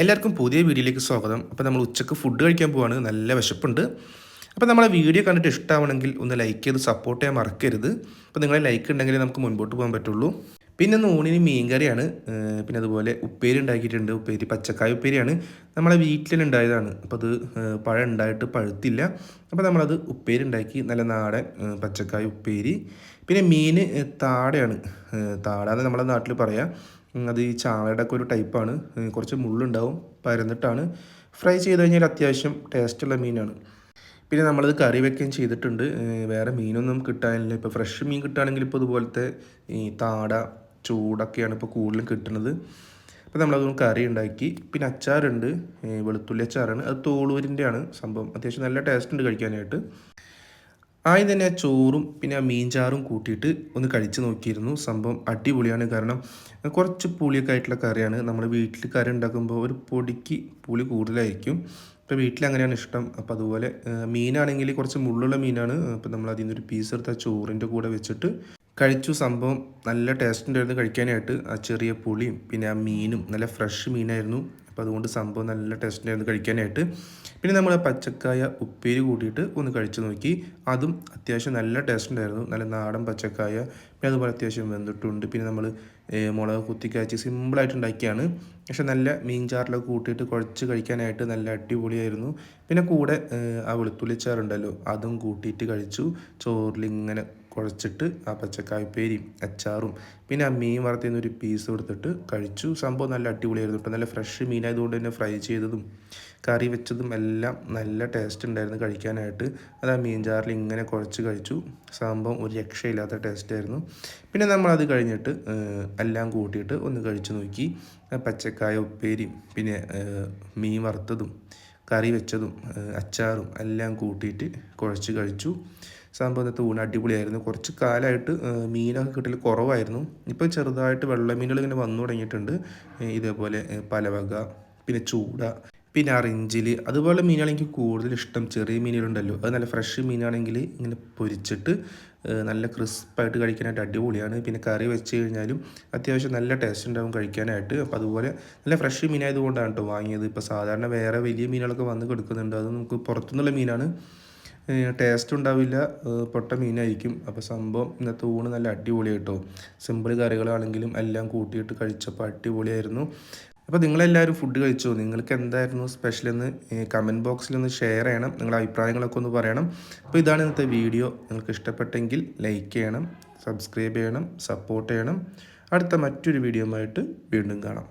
എല്ലാവർക്കും പുതിയ വീഡിയോയിലേക്ക് സ്വാഗതം. അപ്പോൾ നമ്മൾ ഉച്ചയ്ക്ക് ഫുഡ് കഴിക്കാൻ പോവാണ്. നല്ല വിശപ്പുണ്ട്. അപ്പോൾ നമ്മളെ വീഡിയോ കണ്ടിട്ട് ഇഷ്ടമാവണമെങ്കിൽ ഒന്ന് ലൈക്ക് ചെയ്ത് സപ്പോർട്ട് ചെയ്യാൻ മറക്കരുത്. അപ്പോൾ നിങ്ങളെ ലൈക്ക് ഉണ്ടെങ്കിൽ നമുക്ക് മുൻപോട്ട് പോകാൻ പറ്റുള്ളൂ. പിന്നെ നൂണിന് മീൻകറിയാണ്. പിന്നെ അതുപോലെ ഉപ്പേരി ഉണ്ടാക്കിയിട്ടുണ്ട്. ഉപ്പേരി പച്ചക്കായ ഉപ്പേരിയാണ്. നമ്മളെ വീട്ടിൽ ഉണ്ടായതാണ്. അപ്പോൾ അത് പഴ ഉണ്ടായിട്ട് പഴുത്തില്ല. അപ്പോൾ നമ്മളത് ഉപ്പേരി ഉണ്ടാക്കി. നല്ല നാടൻ പച്ചക്കായ ഉപ്പേരി. പിന്നെ മീൻ താടയാണ്. താടാന്ന് നമ്മളെ നാട്ടിൽ പറയാം. അത് ഈ ചാളയുടെ ഒരു ടൈപ്പാണ് കുറച്ച് മുള്ളുണ്ടാവും പരന്നിട്ടാണ് ഫ്രൈ ചെയ്ത് കഴിഞ്ഞാൽ അത്യാവശ്യം ടേസ്റ്റുള്ള മീനാണ്. പിന്നെ നമ്മളത് കറി വെക്കുകയും ചെയ്തിട്ടുണ്ട്. വേറെ മീനൊന്നും കിട്ടാനില്ല. ഇപ്പോൾ ഫ്രഷ് മീൻ കിട്ടുകയാണെങ്കിൽ ഇപ്പോൾ ഇതുപോലത്തെ ഈ താട ചൂടൊക്കെയാണ് ഇപ്പോൾ കൂടുതലും കിട്ടുന്നത്. അപ്പോൾ നമ്മളതൊന്ന് കറി ഉണ്ടാക്കി. പിന്നെ അച്ചാറുണ്ട്. വെളുത്തുള്ളി അച്ചാറാണ്. അത് തോളൂരിന്റെ ആണ് സംഭവം. അത്യാവശ്യം നല്ല ടേസ്റ്റ് ഉണ്ട് കഴിക്കാനായിട്ട്. ആദ്യം തന്നെ ആ ചോറും പിന്നെ ആ മീൻചാറും കൂട്ടിയിട്ട് ഒന്ന് കഴിച്ച് നോക്കിയിരുന്നു. സംഭവം അടിപൊളിയാണ്. കാരണം കുറച്ച് പുളിയൊക്കെ ആയിട്ടുള്ള കറിയാണ്. നമ്മൾ വീട്ടിൽ കറി ഉണ്ടാക്കുമ്പോൾ ഒരു പൊടിക്ക് പുളി കൂടുതലായിരിക്കും. ഇപ്പോൾ വീട്ടിൽ അങ്ങനെയാണ് ഇഷ്ടം. അപ്പോൾ അതുപോലെ മീനാണെങ്കിൽ കുറച്ച് മുള്ളുള്ള മീനാണ്. അപ്പോൾ നമ്മൾ അതിൽ നിന്നൊരു പീസ് എടുത്ത് ആ ചോറിന്റെ കൂടെ വെച്ചിട്ട് കഴിച്ചു. സംഭവം നല്ല ടേസ്റ്റ് ഉണ്ടായിരുന്നു കഴിക്കാനായിട്ട്. ആ ചെറിയ പുളിയും പിന്നെ ആ മീനും നല്ല ഫ്രഷ് മീനായിരുന്നു. അപ്പോൾ അതുകൊണ്ട് സംഭവം നല്ല ടേസ്റ്റ് ഉണ്ടായിരുന്നു കഴിക്കാനായിട്ട്. പിന്നെ നമ്മൾ പച്ചക്കായ ഉപ്പേരി കൂട്ടിയിട്ട് ഒന്ന് കഴിച്ചു നോക്കി. അതും അത്യാവശ്യം നല്ല ടേസ്റ്റ് ഉണ്ടായിരുന്നു. നല്ല നാടൻ പച്ചക്കായ അതുപോലെ അത്യാവശ്യം വെന്തിട്ടുണ്ട്. പിന്നെ നമ്മൾ മുളക് കുത്തി കാച്ചി സിമ്പിളായിട്ട് ഉണ്ടാക്കിയാണ്. പക്ഷെ നല്ല മീൻ ചാറിലൊക്കെ കൂട്ടിയിട്ട് കുഴച്ച് കഴിക്കാനായിട്ട് നല്ല അടിപൊളിയായിരുന്നു. പിന്നെ കൂടെ ആ വെളുത്തുള്ളി ചാറുണ്ടല്ലോ അതും കൂട്ടിയിട്ട് കഴിച്ചു. ചോറിലിങ്ങനെ കുഴച്ചിട്ട് ആ പച്ചക്കായ്പേരിയും അച്ചാറും പിന്നെ ആ മീൻ വറുത്തുന്ന ഒരു പീസ് കൊടുത്തിട്ട് കഴിച്ചു. സംഭവം നല്ല അടിപൊളിയായിരുന്നു. കേട്ടോ നല്ല ഫ്രഷ് മീനായതുകൊണ്ട് തന്നെ ഫ്രൈ ചെയ്തതും കറി വെച്ചതും എല്ലാം നല്ല ടേസ്റ്റ് ഉണ്ടായിരുന്നു കഴിക്കാനായിട്ട്. അത് ആ മീൻചാറിൽ ഇങ്ങനെ കുഴച്ച് കഴിച്ചു. സംഭവം ഒരു രക്ഷയില്ലാത്ത ടേസ്റ്റായിരുന്നു പിന്നെ നമ്മളത് കഴിഞ്ഞിട്ട് ഏഹ്, എല്ലാം കൂട്ടിയിട്ട് ഒന്ന് കഴിച്ചു നോക്കി. പച്ചക്കായ ഉപ്പേരിയും പിന്നെ മീൻ വറുത്തതും കറി വെച്ചതും അച്ചാറും എല്ലാം കൂട്ടിയിട്ട് കുഴച്ച് കഴിച്ചു. സംഭവം ഇന്നത്തെ ഊണ് അടിപൊളിയായിരുന്നു. കുറച്ച് കാലമായിട്ട് മീനൊക്കെ കിട്ടൽ കുറവായിരുന്നു. ഇപ്പോൾ ചെറുതായിട്ട് വെള്ളമീനുകൾ ഇങ്ങനെ വന്നു തുടങ്ങിയിട്ടുണ്ട്. ഇതേപോലെ പലവക പിന്നെ ചൂട പിന്നെ അറിഞ്ചിൽ അതുപോലെ മീനാണ് എനിക്ക് കൂടുതൽ ഇഷ്ടം ചെറിയ മീനുകളുണ്ടല്ലോ. അത് നല്ല ഫ്രഷ് മീനാണെങ്കിൽ ഇങ്ങനെ പൊരിച്ചിട്ട് നല്ല ക്രിസ്പായിട്ട് കഴിക്കാനായിട്ട് അടിപൊളിയാണ്. പിന്നെ കറി വെച്ച് കഴിഞ്ഞാലും അത്യാവശ്യം നല്ല ടേസ്റ്റ് ഉണ്ടാവും കഴിക്കാനായിട്ട്. അപ്പോൾ അതുപോലെ നല്ല ഫ്രഷ് മീനായതുകൊണ്ടാണ് കേട്ടോ വാങ്ങിയത്. ഇപ്പോൾ സാധാരണ വേറെ വലിയ മീനുകളൊക്കെ വന്ന് കൊടുക്കുന്നുണ്ട്. അത് നമുക്ക് പുറത്തുനിന്നുള്ള മീനാണ്. ടേസ്റ്റ് ഉണ്ടാവില്ല. പൊട്ട മീനായിരിക്കും. അപ്പോൾ സംഭവം ഇന്നത്തെ ഊണ് നല്ല അടിപൊളിയായിട്ടോ സിമ്പിൾ കറികളാണെങ്കിലും എല്ലാം കൂട്ടിയിട്ട് കഴിച്ചപ്പോൾ അടിപൊളിയായിരുന്നു. അപ്പോൾ നിങ്ങളെല്ലാവരും ഫുഡ് കഴിച്ചോ? നിങ്ങൾക്ക് എന്തായിരുന്നു സ്പെഷ്യൽ എന്ന് കമന്റ് ബോക്സിൽ ഒന്ന് ഷെയർ ചെയ്യണം. നിങ്ങളുടെ അഭിപ്രായങ്ങളൊക്കെ ഒന്ന് പറയണം. അപ്പോൾ ഇതാണ് ഇന്നത്തെ വീഡിയോ നിങ്ങൾക്ക് ഇഷ്ടപ്പെട്ടെങ്കിൽ ലൈക്ക് ചെയ്യണം സബ്സ്ക്രൈബ് ചെയ്യണം സപ്പോർട്ട് ചെയ്യണം. അടുത്ത മറ്റൊരു വീഡിയോ വീണ്ടും കാണാം.